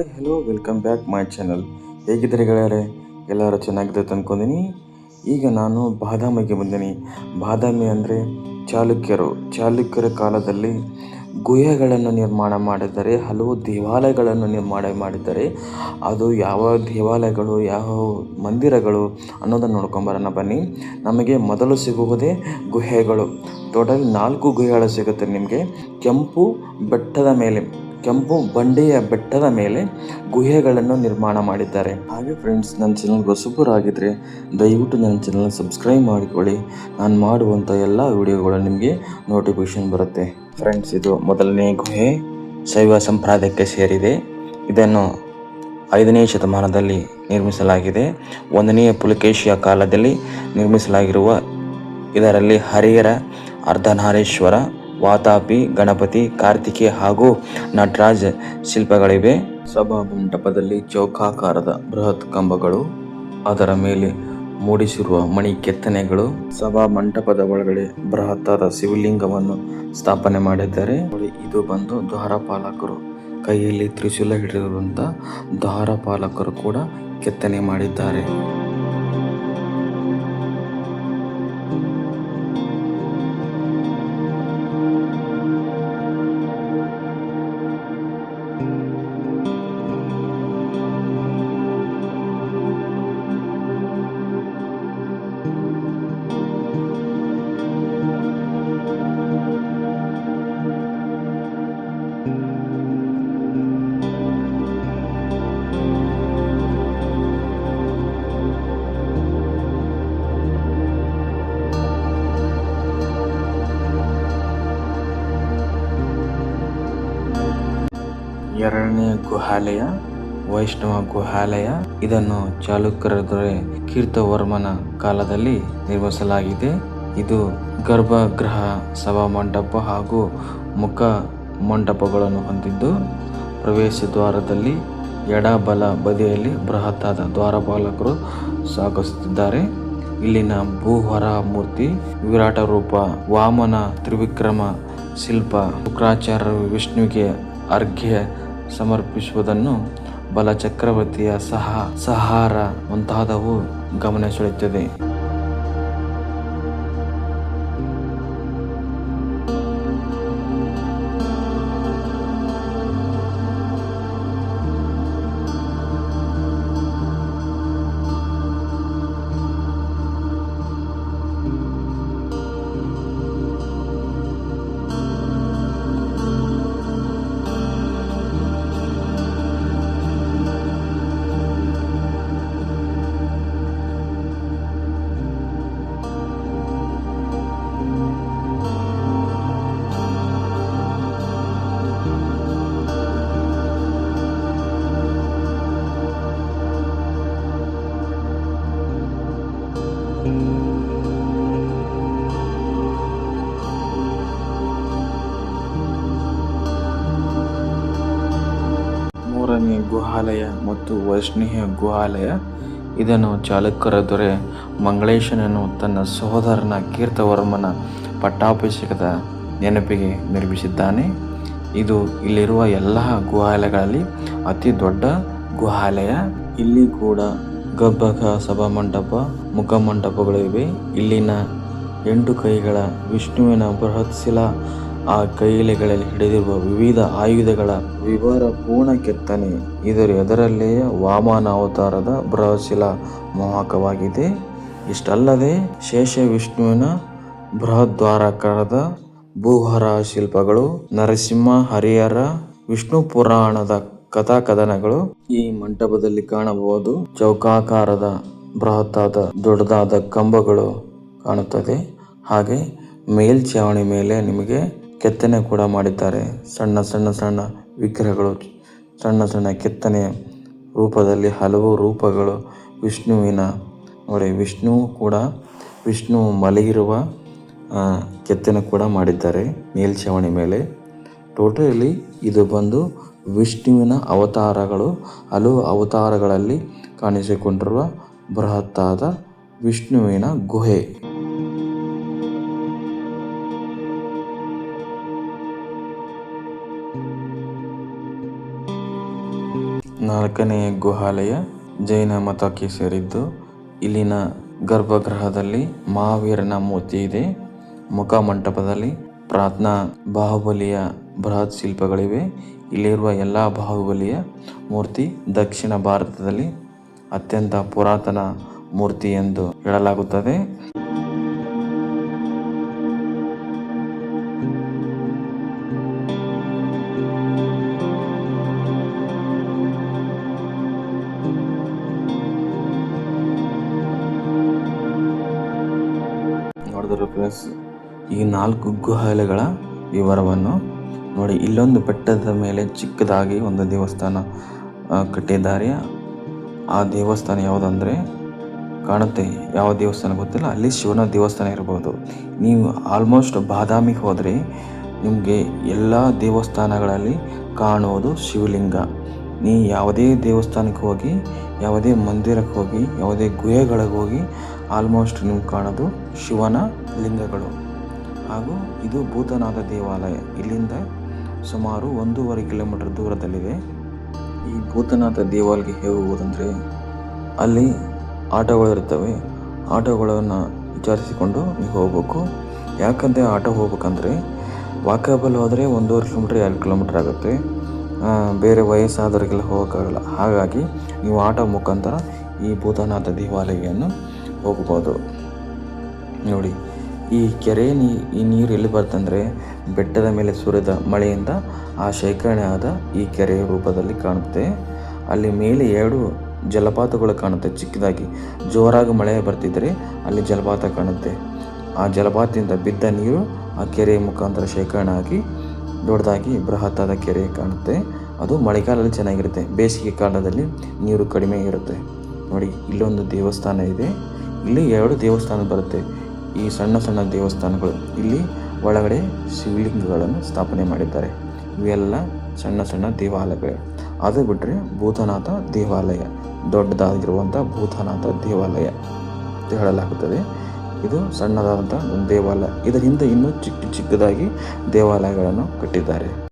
Welcome back my channel ಹೇಗಿದ್ದಾರೆ ಗೆಳೆಯರೆ? ಎಲ್ಲರೂ ಚೆನ್ನಾಗಿದೆ ಅಂದ್ಕೊಂಡಿನಿ ಈಗ ನಾನು ಬಾದಾಮಿಗೆ ಬಂದೀನಿ. ಬಾದಾಮಿ ಅಂದರೆ ಚಾಲುಕ್ಯರು. ಚಾಲುಕ್ಯರ ಕಾಲದಲ್ಲಿ ಗುಹೆಗಳನ್ನು ನಿರ್ಮಾಣ ಮಾಡಿದ್ದಾರೆ, ಹಲವು ದೇವಾಲಯಗಳನ್ನು ನಿರ್ಮಾಣ ಮಾಡಿದ್ದಾರೆ. ಅದು ಯಾವ ದೇವಾಲಯಗಳು, ಯಾವ ಮಂದಿರಗಳು ಅನ್ನೋದನ್ನು ನೋಡ್ಕೊಂಬರೋಣ ಬನ್ನಿ. ನಮಗೆ ಮೊದಲು ಸಿಗುವುದೇ ಗುಹೆಗಳು. ಟೋಟಲ್ ನಾಲ್ಕು ಗುಹೆಗಳು ಸಿಗುತ್ತೆ ನಿಮಗೆ. ಕೆಂಪು ಬೆಟ್ಟದ ಮೇಲೆ. ಕೆಂಪು ಬಂಡೆಯ ಬೆಟ್ಟದ ಮೇಲೆ ಗುಹೆಗಳನ್ನು ನಿರ್ಮಾಣ ಮಾಡಿದ್ದಾರೆ. ಹಾಗೆ ಫ್ರೆಂಡ್ಸ್ ನನ್ನ ಚಾನಲ್ ಆಗಿದ್ರೆ ದಯವಿಟ್ಟು ನನ್ನ ಚಾನಲ್ ಸಬ್ಸ್ಕ್ರೈಬ್ ಮಾಡಿಕೊಳ್ಳಿ. ನಾನು ಮಾಡುವಂಥ ಎಲ್ಲ ವಿಡಿಯೋಗಳು ನಿಮಗೆ ನೋಟಿಫಿಕೇಶನ್ ಬರುತ್ತೆ. ಫ್ರೆಂಡ್ಸ್ ಇದು ಮೊದಲನೇ ಗುಹೆ ಶೈವ ಸಂಪ್ರದಾಯಕ್ಕೆ ಸೇರಿದೆ. ಇದನ್ನು ಐದನೇ ಶತಮಾನದಲ್ಲಿ ನಿರ್ಮಿಸಲಾಗಿದೆ. ಒಂದನೆಯ ಪುಲಕೇಶಿಯ ಕಾಲದಲ್ಲಿ ನಿರ್ಮಿಸಲಾಗಿರುವ ಇದರಲ್ಲಿ ಹರಿಹರ, ಅರ್ಧನಾರೀಶ್ವರ ವಾತಾಪಿ, ಗಣಪತಿ ಕಾರ್ತಿಕೆ ಹಾಗೂ ನಟರಾಜ್ ಶಿಲ್ಪಗಳಿವೆ. ಸಭಾ ಮಂಟಪದಲ್ಲಿ ಚೌಕಾಕಾರದ ಬೃಹತ್ ಕಂಬಗಳು, ಅದರ ಮೇಲೆ ಮೂಡಿಸಿರುವ ಮಣಿ ಕೆತ್ತನೆಗಳು ಸಭಾ ಮಂಟಪದ ಒಳಗಡೆ ಬೃಹತ್ತಾದ ಶಿವಲಿಂಗವನ್ನು ಸ್ಥಾಪನೆ ಮಾಡಿದ್ದಾರೆ. ಇದು ಬಂದು ದ್ವಾರಪಾಲಕರು ಕೈಯಲ್ಲಿ ತ್ರಿಶೂಲ ಹಿಡಿದಿರುವಂತ ದ್ವಾರಪಾಲಕರು ಕೂಡ ಕೆತ್ತನೆ ಮಾಡಿದ್ದಾರೆ. ಗುಹಾಲಯ, ವೈಷ್ಣವ ಗುಹಾಲಯ. ಇದನ್ನು ಚಾಲುಕ್ಯರ ದೊರೆ ಕೀರ್ತವರ್ಮನ ಕಾಲದಲ್ಲಿ ನಿರ್ಮಿಸಲಾಗಿದೆ. ಇದು ಗರ್ಭಗೃಹ ಸಭಾ ಮಂಟಪ ಹಾಗೂ ಮುಖ ಮಂಟಪಗಳನ್ನು ಹೊಂದಿದ್ದು, ಪ್ರವೇಶ ದ್ವಾರದಲ್ಲಿ ಎಡ ಬಲ ಬದಿಯಲ್ಲಿ ಬೃಹತ್ತಾದ ದ್ವಾರಪಾಲಕರು ಸಾಗಿಸುತ್ತಿದ್ದಾರೆ. ಇಲ್ಲಿನ ಭೂಹರ ಮೂರ್ತಿ ವಿರಾಟ ರೂಪ ವಾಮನ ತ್ರಿವಿಕ್ರಮ ಶಿಲ್ಪ ಶುಕ್ರಾಚಾರ್ಯ ವಿಷ್ಣುವಿಗೆ ಅರ್ಘ್ಯ ಸಮರ್ಪಿಸುವುದನ್ನು ಬಲ ಚಕ್ರವರ್ತಿಯ ಸಹ ಸಹಾರ ಮುಂತಾದವು ಗಮನ ಸೆಳೆಯುತ್ತದೆ ಮತ್ತು ವೈಷ್ಣೀಯ ಗುಹಾಲಯ. ಇದನ್ನು ಚಾಲುಕ್ಯರ ದೊರೆ ಮಂಗಳೇಶನನ್ನು ತನ್ನ ಸಹೋದರನ ಕೀರ್ತವರ್ಮನ ಪಟ್ಟಾಭಿಷೇಕದ ನೆನಪಿಗೆ ನಿರ್ಮಿಸಿದ್ದಾನೆ. ಇದು ಇಲ್ಲಿರುವ ಎಲ್ಲ ಗುಹಾಲಯಗಳಲ್ಲಿ ಅತಿ ದೊಡ್ಡ ಗುಹಾಲಯ. ಇಲ್ಲಿ ಕೂಡ ಗಬ್ಬಕ ಸಭಾಮಂಟಪ ಮುಖಮಂಟಪಗಳಿವೆ ಇಲ್ಲಿನ ಎಂಟು ಕೈಗಳ ವಿಷ್ಣುವಿನ ಬೃಹತ್ ಶಿಲಾ ಆ ಕೈಲೆಗಳಲ್ಲಿ ಹಿಡಿದಿರುವ ವಿವಿಧ ಆಯುಧಗಳ ವಿವರ ಪೂರ್ಣ ಕೆತ್ತನೆ. ಇದರ ಎದರಲ್ಲೇ ವಾಮನ ಅವತಾರದ ಬೃಹಶಿಲಾ ಮೋಹಕವಾಗಿದೆ. ಇಷ್ಟಲ್ಲದೆ ಶೇಷ ವಿಷ್ಣುವಿನ ಬೃಹದ್ವಾರಾಕಾರದ ಭೂಹರ ಶಿಲ್ಪಗಳು ನರಸಿಂಹ, ಹರಿಹರ, ವಿಷ್ಣು ಪುರಾಣದ ಕಥಾಕಥನಗಳು ಈ ಮಂಟಪದಲ್ಲಿ ಕಾಣಬಹುದು. ಚೌಕಾಕಾರದ ಬೃಹತ್ತಾದ ದೊಡ್ಡದಾದ ಕಂಬಗಳು ಕಾಣುತ್ತದೆ. ಹಾಗೆ ಮೇಲ್ಛಾವಣಿ ಮೇಲೆ ನಿಮಗೆ ಕೆತ್ತನೆ ಕೂಡ ಮಾಡಿದ್ದಾರೆ. ಸಣ್ಣ ಸಣ್ಣ ಸಣ್ಣ ವಿಗ್ರಹಗಳು, ಸಣ್ಣ ಸಣ್ಣ ಕೆತ್ತನೆ ರೂಪದಲ್ಲಿ ಹಲವು ರೂಪಗಳು ವಿಷ್ಣುವಿನ, ನೋಡಿ, ವಿಷ್ಣು ಕೂಡ, ವಿಷ್ಣು ಮಲಗಿರುವ ಕೆತ್ತನೆ ಕೂಡ ಮಾಡಿದ್ದಾರೆ ಮೇಲ್ಛಾವಣಿ ಮೇಲೆ. ಟೋಟಲಿ ಇದು ಬಂದು ವಿಷ್ಣುವಿನ ಅವತಾರಗಳು, ಹಲವು ಅವತಾರಗಳಲ್ಲಿ ಕಾಣಿಸಿಕೊಂಡಿರುವ ಬೃಹತ್ತಾದ ವಿಷ್ಣುವಿನ ಗುಹೆ. ನಾಲ್ಕನೇ ಗುಹಾಲಯ ಜೈನ ಮತಕ್ಕೆ ಸೇರಿದ್ದು. ಇಲ್ಲಿನ ಗರ್ಭಗೃಹದಲ್ಲಿ ಮಹಾವೀರನ ಮೂರ್ತಿ ಇದೆ. ಮುಖಮಂಟಪದಲ್ಲಿ ಪ್ರಾರ್ಥನಾ ಬಾಹುಬಲಿಯ ಬೃಹತ್ ಶಿಲ್ಪಗಳಿವೆ. ಇಲ್ಲಿರುವ ಎಲ್ಲ ಬಾಹುಬಲಿಯ ಮೂರ್ತಿ ದಕ್ಷಿಣ ಭಾರತದಲ್ಲಿ ಅತ್ಯಂತ ಪುರಾತನ ಮೂರ್ತಿ ಎಂದು ಹೇಳಲಾಗುತ್ತದೆ. ನಾಲ್ಕು ಗುಹಾಲೆಗಳ ವಿವರವನ್ನು ನೋಡಿ. ಇಲ್ಲೊಂದು ಬೆಟ್ಟದ ಮೇಲೆ ಚಿಕ್ಕದಾಗಿ ಒಂದು ದೇವಸ್ಥಾನ ಕಟ್ಟಿದ್ದಾರೆ. ಆ ದೇವಸ್ಥಾನ ಯಾವುದಂದರೆ ಕಾಣುತ್ತೆ. ಯಾವ ದೇವಸ್ಥಾನ ಗೊತ್ತಿಲ್ಲ. ಅಲ್ಲಿ ಶಿವನ ದೇವಸ್ಥಾನ ಇರ್ಬೋದು. ನೀವು ಆಲ್ಮೋಸ್ಟ್ ಬಾದಾಮಿಗೆ ಹೋದರೆ ನಿಮಗೆ ಎಲ್ಲ ದೇವಸ್ಥಾನಗಳಲ್ಲಿ ಕಾಣುವುದು ಶಿವಲಿಂಗ. ನೀ ಯಾವುದೇ ದೇವಸ್ಥಾನಕ್ಕೆ ಹೋಗಿ, ಯಾವುದೇ ಮಂದಿರಕ್ಕೆ ಹೋಗಿ, ಯಾವುದೇ ಗುಹೆಗಳಿಗೆ ಹೋಗಿ ಆಲ್ಮೋಸ್ಟ್ ನೀವು ಕಾಣೋದು ಶಿವನ ಲಿಂಗಗಳು. ಹಾಗೂ ಇದು ಭೂತನಾಥ ದೇವಾಲಯ. ಇಲ್ಲಿಂದ ಸುಮಾರು ಒಂದೂವರೆ ಕಿಲೋಮೀಟರ್ ದೂರದಲ್ಲಿದೆ. ಈ ಭೂತನಾಥ ದೇವಾಲಯಕ್ಕೆ ಹೇಗುವುದಂದರೆ ಅಲ್ಲಿ ಆಟೋಗಳು ಇರ್ತವೆ ಆಟೋಗಳನ್ನು ವಿಚಾರಿಸಿಕೊಂಡು ನೀವು ಹೋಗ್ಬೇಕು. ಯಾಕಂದರೆ ಆಟೋ ಹೋಗ್ಬೇಕಂದ್ರೆ ವಾಕಬಲ್ ಹೋದರೆ ಒಂದೂವರೆ ಕಿಲೋಮೀಟ್ರ್, ಎರಡು ಕಿಲೋಮೀಟ್ರ್ ಆಗುತ್ತೆ. ಬೇರೆ ವಯಸ್ಸಾದವರಿಗೆಲ್ಲ ಹೋಗೋಕ್ಕಾಗಲ್ಲ. ಹಾಗಾಗಿ ನೀವು ಆಟೋ ಮುಖಾಂತರ ಈ ಭೂತನಾಥ ದೇವಾಲಯವನ್ನು ಹೋಗ್ಬೋದು. ನೋಡಿ. ಈ ಕೆರೆ ನೀ, ಈ ನೀರು ಎಲ್ಲಿ ಬರ್ತಂದರೆ ಬೆಟ್ಟದ ಮೇಲೆ ಸುರಿದ ಮಳೆಯಿಂದ ಆ ಶೇಖರಣೆ ಆದ ಈ ಕೆರೆಯ ರೂಪದಲ್ಲಿ ಕಾಣುತ್ತೆ. ಅಲ್ಲಿ ಮೇಲೆ ಎರಡು ಜಲಪಾತಗಳು ಕಾಣುತ್ತೆ. ಚಿಕ್ಕದಾಗಿ ಜೋರಾಗಿ ಮಳೆ ಬರ್ತಿದ್ದರೆ ಅಲ್ಲಿ ಜಲಪಾತ ಕಾಣುತ್ತೆ. ಆ ಜಲಪಾತದಿಂದ ಬಿದ್ದ ನೀರು ಆ ಕೆರೆಯ ಮುಖಾಂತರ ಶೇಖರಣೆ ಆಗಿ ದೊಡ್ಡದಾಗಿ ಬೃಹತ್ತಾದ ಕೆರೆ ಕಾಣುತ್ತೆ. ಅದು ಮಳೆಗಾಲದಲ್ಲಿ ಚೆನ್ನಾಗಿರುತ್ತೆ. ಬೇಸಿಗೆ ಕಾಲದಲ್ಲಿ ನೀರು ಕಡಿಮೆ ಇರುತ್ತೆ. ನೋಡಿ, ಇಲ್ಲೊಂದು ದೇವಸ್ಥಾನ ಇದೆ. ಇಲ್ಲಿ ಎರಡು ದೇವಸ್ಥಾನ ಬರುತ್ತೆ. ಈ ಸಣ್ಣ ಸಣ್ಣ ದೇವಸ್ಥಾನಗಳು ಇಲ್ಲಿ ಒಳಗಡೆ ಶಿವಲಿಂಗಗಳನ್ನು ಸ್ಥಾಪನೆ ಮಾಡಿದ್ದಾರೆ. ಇವೆಲ್ಲ ಸಣ್ಣ ಸಣ್ಣ ದೇವಾಲಯಗಳು. ಅದು ಬಿಟ್ಟರೆ ಭೂತನಾಥ ದೇವಾಲಯ, ದೊಡ್ಡದಾಗಿರುವಂಥ ಭೂತನಾಥ ದೇವಾಲಯ ಅಂತ ಹೇಳಲಾಗುತ್ತದೆ. ಇದು ಸಣ್ಣದಾದಂಥ ಒಂದು ದೇವಾಲಯ. ಇದರ ಹಿಂದೆ ಇನ್ನೂ ಚಿಕ್ಕ ಚಿಕ್ಕದಾಗಿ ದೇವಾಲಯಗಳನ್ನು ಕಟ್ಟಿದ್ದಾರೆ.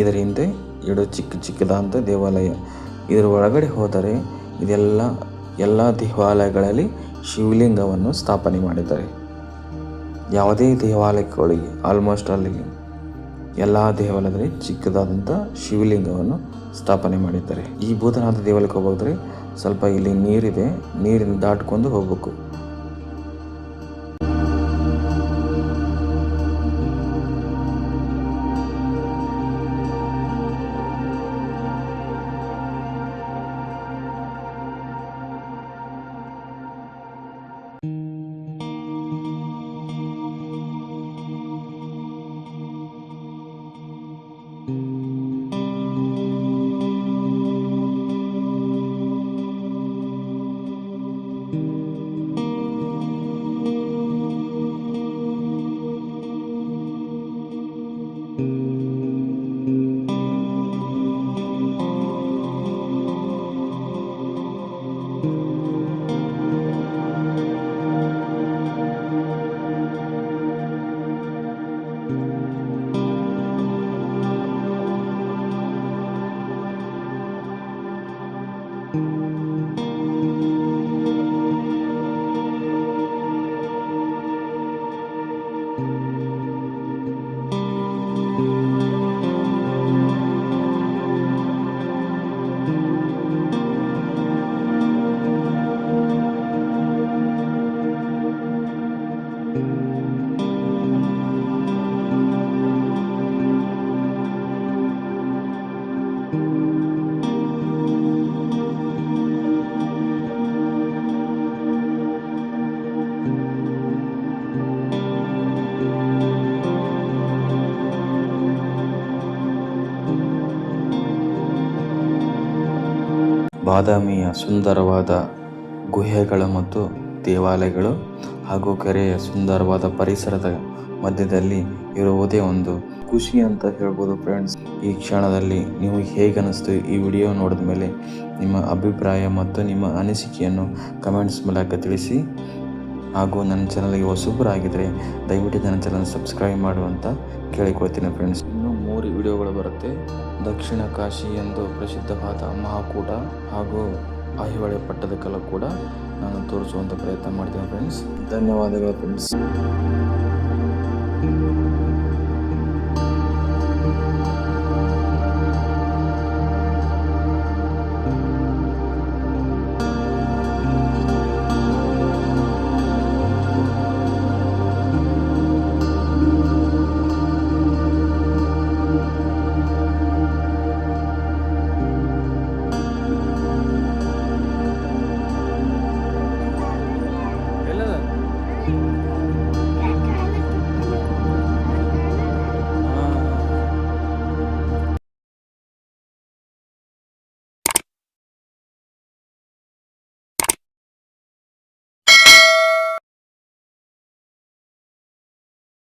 ಇದರ ಹಿಂದೆ ಎರಡು ಚಿಕ್ಕ ಚಿಕ್ಕದಾದಂಥ ದೇವಾಲಯ. ಇದರ ಒಳಗಡೆ ಹೋದರೆ ಇದೆಲ್ಲ ಎಲ್ಲ ದೇವಾಲಯಗಳಲ್ಲಿ ಶಿವಲಿಂಗವನ್ನು ಸ್ಥಾಪನೆ ಮಾಡಿದ್ದಾರೆ. ಯಾವುದೇ ದೇವಾಲಯಗಳಿಗೆ ಆಲ್ಮೋಸ್ಟ್ ಅಲ್ಲಿ ಎಲ್ಲ ದೇವಾಲಯದಲ್ಲಿ ಚಿಕ್ಕದಾದಂಥ ಶಿವಲಿಂಗವನ್ನು ಸ್ಥಾಪನೆ ಮಾಡಿದ್ದಾರೆ. ಈ ಭೂತನಾಥ ದೇವಾಲಯಕ್ಕೆ ಹೋಗೋದ್ರೆ ಸ್ವಲ್ಪ ಇಲ್ಲಿ ನೀರಿದೆ, ನೀರಿನ ದಾಟ್ಕೊಂಡು ಹೋಗ್ಬೇಕು. ಬಾದಾಮಿಯ ಸುಂದರವಾದ ಗುಹೆಗಳು ಮತ್ತು ದೇವಾಲಯಗಳು ಹಾಗೂ ಕೆರೆಯ ಸುಂದರವಾದ ಪರಿಸರದ ಮಧ್ಯದಲ್ಲಿ ಇರುವುದೇ ಒಂದು. ಖುಷಿ ಅಂತ ಹೇಳ್ಬೋದು ಫ್ರೆಂಡ್ಸ್ ಈ ಕ್ಷಣದಲ್ಲಿ ನೀವು ಹೇಗೆ ಅನ್ನಿಸ್ತು ಈ ವಿಡಿಯೋ ನೋಡಿದ ಮೇಲೆ ನಿಮ್ಮ ಅಭಿಪ್ರಾಯ ಮತ್ತು ನಿಮ್ಮ ಅನಿಸಿಕೆಯನ್ನು ಕಮೆಂಟ್ಸ್ ಮೂಲಕ ತಿಳಿಸಿ. ಹಾಗೂ ನನ್ನ ಚಾನಲ್ಗೆ ಹೊಸಬರಾಗಿದ್ದರೆ ದಯವಿಟ್ಟು ನನ್ನ ಚಾನಲ್ ಸಬ್ಸ್ಕ್ರೈಬ್ ಮಾಡುವಂತ ಕೇಳಿಕೊಳ್ತೀನಿ ಫ್ರೆಂಡ್ಸ್ ಮೂರು ವಿಡಿಯೋಗಳು ಬರುತ್ತೆ. ದಕ್ಷಿಣ ಕಾಶಿ ಎಂದು ಪ್ರಸಿದ್ಧವಾದ ಮಹಾಕೂಟ ಹಾಗೂ ಐಹೊಳೆ ಪಟ್ಟದಕಲ್ಲು ಕೂಡ ನಾನು ತೋರಿಸುವಂಥ ಪ್ರಯತ್ನ ಮಾಡ್ತೀನಿ ಫ್ರೆಂಡ್ಸ್ ಧನ್ಯವಾದಗಳು ಫ್ರೆಂಡ್ಸ್